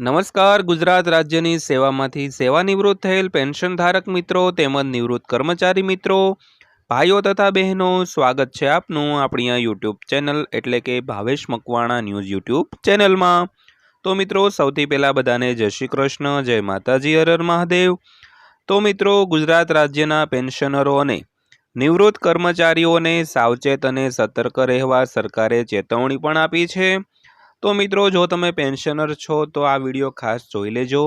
નમસ્કાર. ગુજરાત રાજ્યની સેવામાંથી સેવાનિવૃત્ત થયેલ પેન્શન ધારક મિત્રો તેમજ નિવૃત્ત કર્મચારી મિત્રો, ભાઈઓ તથા બહેનો, સ્વાગત છે આપનું આપણી આ યુટ્યુબ ચેનલ એટલે કે ભાવેશ મકવાણા ન્યૂઝ યુટ્યુબ ચેનલમાં. તો મિત્રો, સૌથી પહેલાં બધાને જય શ્રી કૃષ્ણ, જય માતાજી હરર મહાદેવ. તો મિત્રો, ગુજરાત રાજ્યના પેન્શનરો અને નિવૃત્ત કર્મચારીઓને સાવચેત અને સતર્ક રહેવા સરકારે ચેતવણી પણ આપી છે. તો મિત્રો, જો તમે પેન્શનર છો, તો આ વીડિયો ખાસ જોઈ લેજો.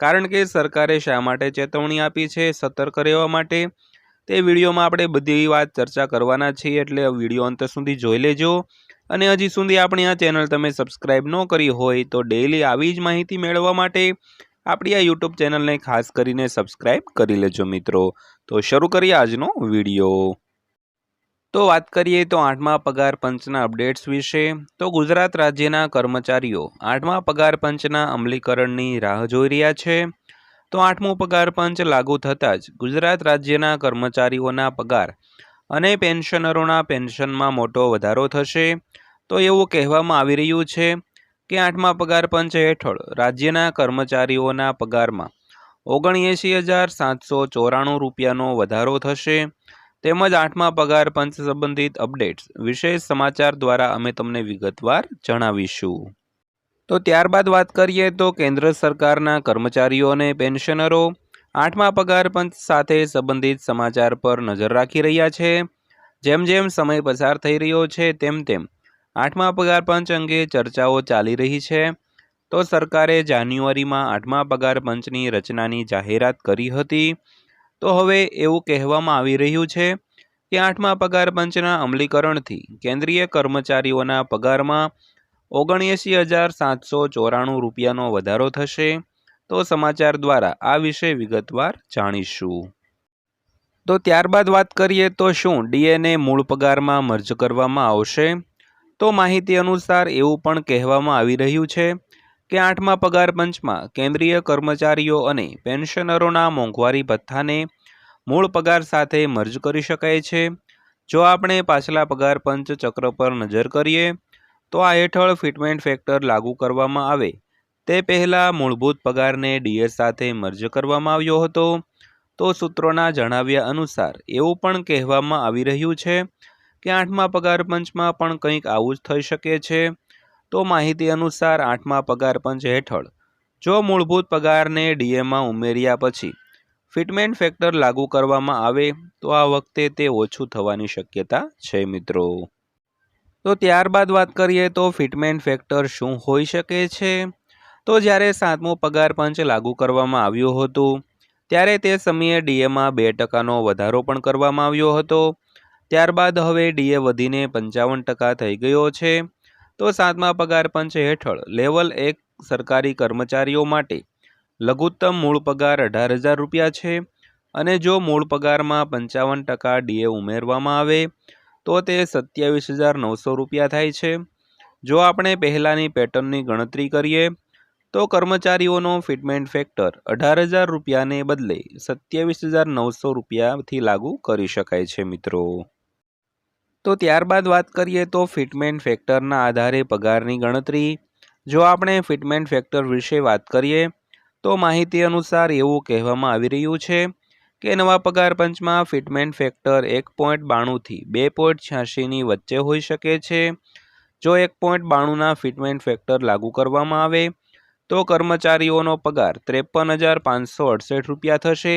કારણ કે સરકારે શા માટે ચેતવણી આપી છે, સતર્ક રહેવા માટે? તે વિડીયોમાં આપણે બધી વાત ચર્ચા કરવાના છીએ, એટલે વીડિયો અંત સુધી જોઈ લેજો. અને હજી સુધી આપણી આ ચેનલ તમે સબસ્ક્રાઈબ ન કરી હોય, તો ડેઈલી આવી જ માહિતી મેળવવા માટે આપણી આ યુટ્યુબ ચેનલને ખાસ કરીને સબસ્ક્રાઈબ કરી લેજો મિત્રો. તો શરૂ કરીએ આજનો વીડિયો. તો વાત કરીએ તો આઠમા પગાર પંચના અપડેટ્સ વિશે. તો ગુજરાત રાજ્યના કર્મચારીઓ આઠમા પગાર પંચના અમલીકરણની રાહ જોઈ રહ્યા છે. તો આઠમું પગાર પંચ લાગુ થતાં જ ગુજરાત રાજ્યના કર્મચારીઓના પગાર અને પેન્શનરોના પેન્શનમાં મોટો વધારો થશે. તો એવું કહેવામાં આવી રહ્યું છે કે આઠમા પગાર પંચ હેઠળ રાજ્યના કર્મચારીઓના પગારમાં ઓગણએંશી હજાર સાતસો ચોરાણું રૂપિયાનો વધારો થશે. તેમજ આઠમા પગાર પંચ સંબંધિત અપડેટ્સ. વિશેષ સમાચાર દ્વારા અમે તમને વિગતવાર જણાવીશું. તો ત્યારબાદ વાત કરીએ તો કેન્દ્ર સરકારના કર્મચારીઓ અને પેન્શનરો આઠમા પગાર પંચ સાથે સંબંધિત સમાચાર પર નજર રાખી રહ્યા છે. જેમ જેમ સમય પસાર થઈ રહ્યો છે, તેમ તેમ આઠમા પગાર પંચ અંગે ચર્ચાઓ ચાલી રહી છે. તો સરકારે જાન્યુઆરીમાં આઠમા પગાર પંચની રચનાની જાહેરાત કરી હતી. તો હવે એવું કહેવામાં આવી રહ્યું છે કે આઠમા પગાર પંચના અમલીકરણથી કેન્દ્રીય કર્મચારીઓના પગારમાં ઓગણએંસી હજાર સાતસો ચોરાણું રૂપિયાનો વધારો થશે. તો સમાચાર દ્વારા આ વિશે વિગતવાર જાણીશું. તો ત્યારબાદ વાત કરીએ તો શું ડીએનએ મૂળ પગારમાં મર્જ કરવામાં આવશે? તો માહિતી અનુસાર એવું પણ કહેવામાં આવી રહ્યું છે કે આઠમા પગાર પંચમાં કેન્દ્રીય કર્મચારીઓ અને પેન્શનરોના મોંઘવારી ભથ્થાને મૂળ પગાર સાથે મર્જ કરી શકાય છે. જો આપણે પાછલા પગાર પંચ ચક્ર પર નજર કરીએ, તો આ હેઠળ ફિટમેન્ટ ફેક્ટર લાગુ કરવામાં આવે. તે પહેલાં મૂળભૂત પગારને ડીએસ સાથે મર્જ કરવામાં આવ્યો હતો. તો સૂત્રોના જણાવ્યા અનુસાર એવું પણ કહેવામાં આવી રહ્યું છે કે આઠમા પગાર પંચમાં પણ કંઈક આવું જ થઈ શકે છે. તો માહિતી અનુસાર આઠમા પગાર પંચ હેઠળ જો મૂળભૂત પગારને ડીએમાં ઉમેર્યા પછી ફિટમેન્ટ ફેક્ટર લાગુ કરવામાં આવે, તો આ વખતે તે ઓછું થવાની શક્યતા છે મિત્રો. તો ત્યારબાદ વાત કરીએ તો ફિટમેન્ટ ફેક્ટર શું હોઈ શકે છે? તો જ્યારે સાતમો પગાર પંચ લાગુ કરવામાં આવ્યું હતું, ત્યારે તે સમયે ડીએમાં બે ટકાનો વધારો પણ કરવામાં આવ્યો હતો. ત્યારબાદ હવે ડીએ વધીને પંચાવન ટકા થઈ ગયો છે. તો સાતમા પગાર પંચ હેઠળ લેવલ એક સરકારી કર્મચારીઓ માટે લઘુત્તમ મૂળ પગાર અઢાર હજાર રૂપિયા છે અને જો મૂળ પગારમાં પંચાવન ટકા ડીએ ઉમેરવામાં આવે, તો તે સત્યાવીસ હજાર નવસો રૂપિયા થાય છે. જો આપણે પહેલાંની પેટર્નની ગણતરી કરીએ, તો કર્મચારીઓનો ફિટમેન્ટ ફેક્ટર અઢાર હજાર રૂપિયાને બદલે સત્યાવીસ હજાર નવસો રૂપિયાથી લાગુ કરી શકાય છે મિત્રો. તો ત્યારબાદ વાત કરીએ તો ફિટમેન્ટ ફેક્ટરના આધારે પગારની ગણતરી. જો આપણે ફિટમેન્ટ ફેક્ટર વિશે વાત કરીએ, તો માહિતી અનુસાર એવું કહેવામાં આવી રહ્યું છે કે નવા પગાર પંચમાં ફિટમેન્ટ ફેક્ટર એક પોઈન્ટ બાણુંથી બે પોઈન્ટ છ્યાસીની વચ્ચે હોઈ શકે છે. જો એક પોઈન્ટ બાણુંના ફિટમેન્ટ ફેક્ટર લાગુ કરવામાં આવે, તો કર્મચારીઓનો પગાર ત્રેપન હજાર પાંચસો અડસઠ રૂપિયા થશે.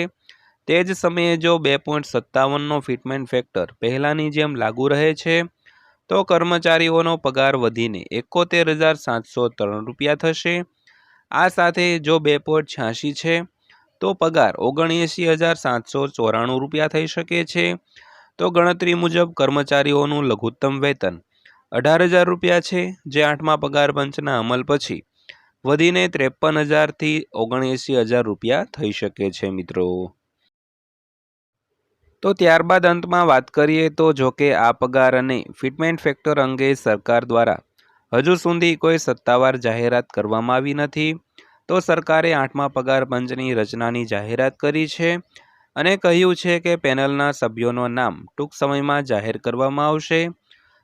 તે જ સમયે જો બે પોઈન્ટ સત્તાવનનો ફિટમેન્ટ ફેક્ટર પહેલાંની જેમ લાગુ રહે છે, તો કર્મચારીઓનો પગાર વધીને એકોતેર હજાર સાતસો ત્રણ રૂપિયા થશે. આ સાથે જો બે પોઈન્ટ છ્યાસી છે, તો પગાર ઓગણએંશી હજાર સાતસો ચોરાણું રૂપિયા થઈ શકે છે. તો ગણતરી મુજબ કર્મચારીઓનું લઘુત્તમ વેતન અઢાર હજાર રૂપિયા છે, જે આઠમા પગાર પંચના અમલ પછી વધીને ત્રેપન હજારથી ઓગણએંશી હજાર રૂપિયા થઈ શકે છે મિત્રો. તો ત્યારબાદ અંતમાં વાત કરીએ તો જો કે આ પગાર અને ફિટમેન્ટ ફેક્ટર અંગે સરકાર દ્વારા હજુ સુધી કોઈ સત્તાવાર જાહેરાત કરવામાં આવી નથી. તો સરકારે આઠમા પગાર પંચની રચનાની જાહેરાત કરી છે અને કહ્યું છે કે પેનલના સભ્યોનો નામ ટૂંક સમયમાં જાહેર કરવામાં આવશે.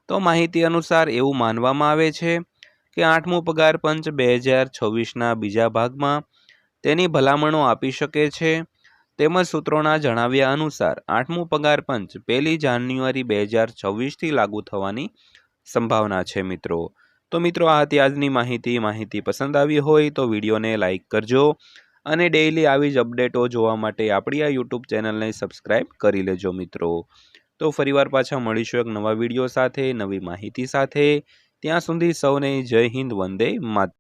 તો માહિતી અનુસાર એવું માનવામાં આવે છે કે આઠમું પગાર પંચ બે હજાર છવ્વીસના બીજા ભાગમાં તેની ભલામણો આપી શકે છે. તેમજ સૂત્રોના જણાવ્યા અનુસાર, આઠમું પગાર પંચ પહેલી જાન્યુઆરી બે હજાર છવ્વીસથી લાગુ થવાની સંભાવના છે મિત્રો. તો મિત્રો, આ હતી આજની માહિતી. માહિતી પસંદ આવી હોય તો વિડીયોને લાઇક કરજો અને ડેઇલી આવી જ અપડેટો જોવા માટે આપણી આ યુટ્યુબ ચેનલને સબસ્ક્રાઇબ કરી લેજો મિત્રો. તો ફરીવાર પાછા મળીશું એક નવા વીડિયો સાથે, નવી માહિતી સાથે. ત્યાં સુધી સૌને જય હિન્દ, વંદે માત